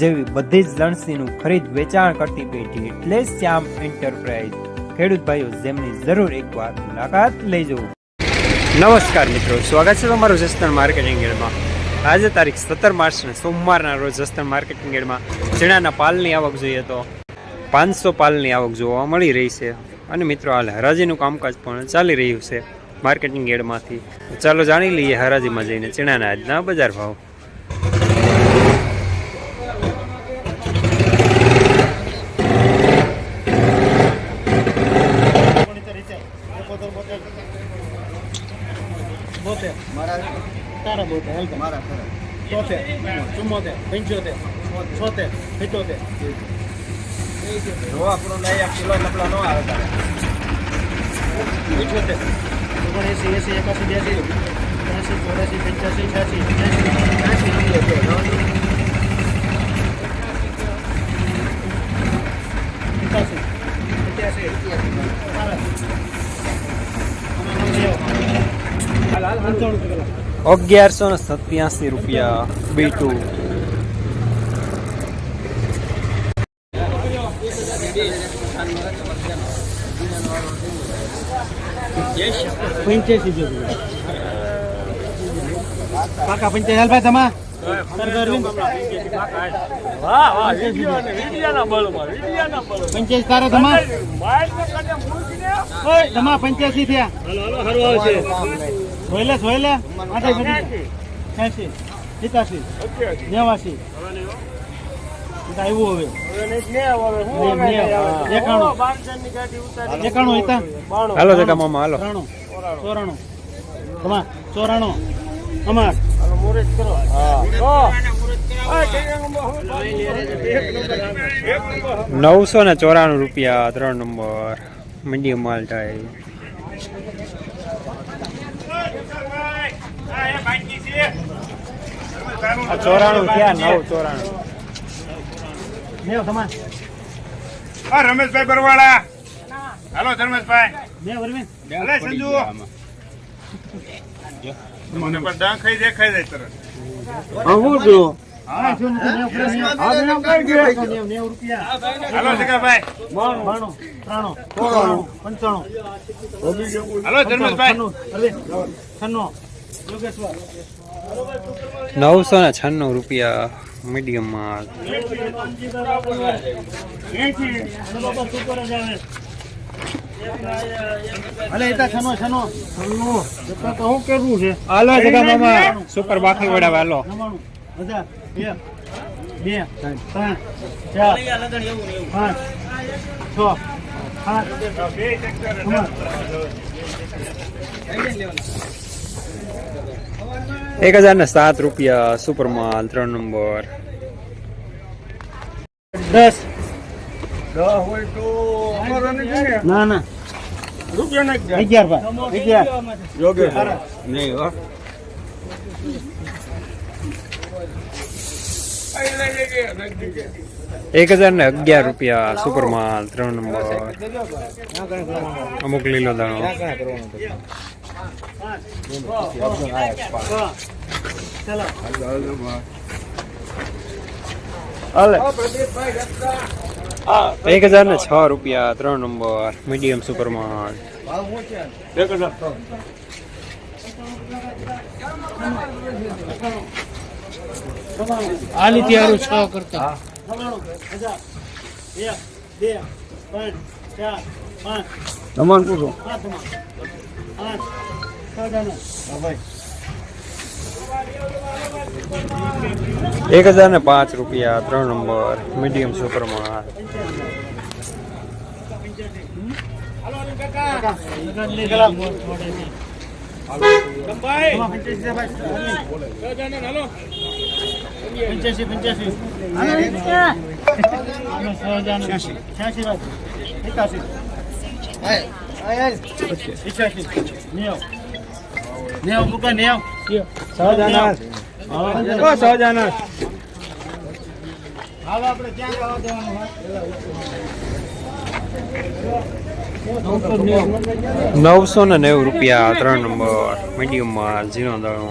જેવી બધી જ લણસીનું ખરીદ વેચાણ કરતી પેઢી એટલે શ્યામ એન્ટરપ્રાઇઝ ખેડૂત ભાઈઓ, જેમની જરૂર એકવાર મુલાકાત લેજો. નમસ્કાર મિત્રો, સ્વાગત છે તમારું જસદણ માર્કેટિંગ યાર્ડમાં આજે તારીખ સત્તર માર્ચને સોમવારના રોજ જસદણ માર્કેટિંગ ગેડમાં ચણાના પાલની આવક જોઈએ તો પાંચસો પાલની આવક જોવા મળી રહી છે. અને મિત્રો, હાલ હરાજીનું કામકાજ પણ ચાલી રહ્યું છે માર્કેટિંગ ગેડમાંથી ચાલો જાણી લઈએ હરાજીમાં જઈને ચણાના આજના બજાર ભાવ. તારા બોતેર હેલ્પ મારા ચોતેર ચુમ્મોતેર પંચોતેર છોતેર સિત્તોતેર. જો આપણો લઈ એક કિલો લપડા નો આવે તારે. પંચોતેર. ઓગણ એસી એકાસી બ્યાસી ત્યાંસી ચોરાસી પંચ્યાસી છ્યાસી હાલ હાલ પંચાણું કલાક અગિયારસો ને સત્યાસી રૂપિયા બી ટુ પંચ્યાસી જેવું પાકા પંચ્યાસી હાલ ભાઈ તમા પંચ્યાસી તારા તમા ઓય તમા પંચ્યાસી થયા સોયલા આઠે બધી. છ્યાસી સિત્યાસી નેવાસી આવ્યું હવે. એકાણું. એકાણું હતા હાલો જગા મામા હાલો. ચોરાણું. તમા ચોરાણું. અમાર. નવસો ને ચોરાણું રૂપિયા ત્રણ નંબર. મીડિયમ માલ થાય. ચોરાણું થયા નવ ચોરાણું. હા રમેશભાઈ બરવાડા હાલો ધર્મેશભાઈ. સંજુ. મને પણ ખાઈ દેખાઈ જાય તરત. હા નવસો ને છન્નું રૂપિયા મીડિયમમાં. અલે એતા છનો છનો છન્નું. તો હું કરવું છે? આલા જગા મામા. સુપર બાકી વડા હાલો. બે બે ત્રણ ચાર પાંચ છ સાત એક હજાર ને સાત રૂપિયા સુપર માલ ત્રણ નંબર. દસ. ના ના. રૂપિયા નાખી અગિયાર ભાઈ અગિયાર. નહીં હો. એક હજાર ને અગિયાર રૂપિયા સુપર માલ ત્રણ નંબર. અમુક લીલો દાણો. એક હજાર ને છ રૂપિયા, ત્રણ નંબર. મીડિયમ સુપર માલ એક ત્યારું છ કરતા એક બે ત્રણ ચાર પાંચ તમારે પૂછો છ? એક હજાર ને પાંચ રૂપિયા ત્રણ નંબર મીડિયમ સુપર માલ પંચ્યાસી પંચ્યાસી. સહજાનંદ. આપણે ક્યાં જવા દેવાનું નવસો ને નેવું રૂપિયા ત્રણ નંબર મીડિયમમાં ઝીરો દાણો.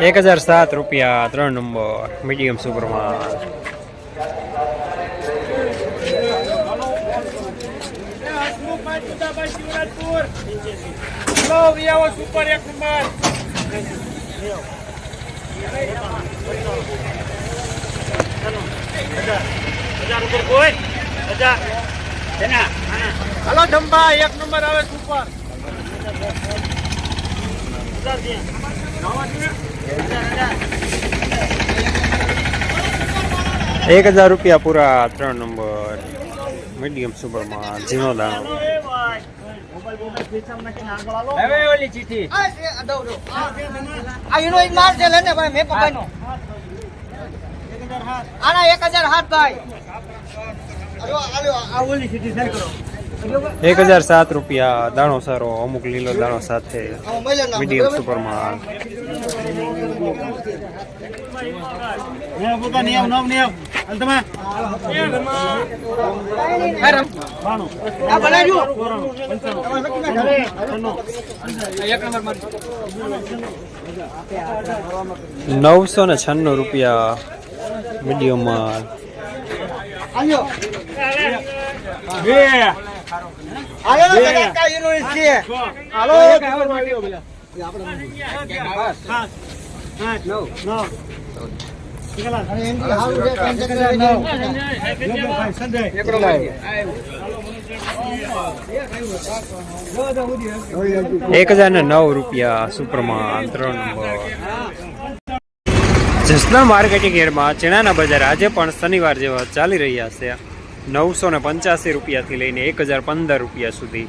એક હજાર સાત રૂપિયા ત્રણ નંબર મીડિયમ સુપરમાં હજાર ઉપર કોઈ હજાર હલો ધંભા એક નંબર આવે સુપર. એક હજાર રૂપિયા પૂરા ત્રણ નંબર. મીડિયમ સુપરમાં ઝીણો દાણો. હવે ઓલી ચીઠી. આ એનો એક માલ છે લે ભાઈ મેં પકડનો આના એક હજાર હાથ ભાઈ. એક હજાર સાત રૂપિયા દાણો સારો અમુક લીલો દાણો સાથે મીડિયમ સુપરમાં નેવ પૂકા નવસો ને છન્નું રૂપિયા મીડિયમમાં આલ્યો એક હજાર ને નવ રૂપિયા સુપરમાં ત્રણ જસના માર્કેટિંગ એરમાં ચણાના બજાર આજે પણ શનિવાર જેવા ચાલી રહ્યા છે. નવસો ને પંચ્યાસી રૂપિયાથી લઈને એક હજાર પંદર રૂપિયા સુધી.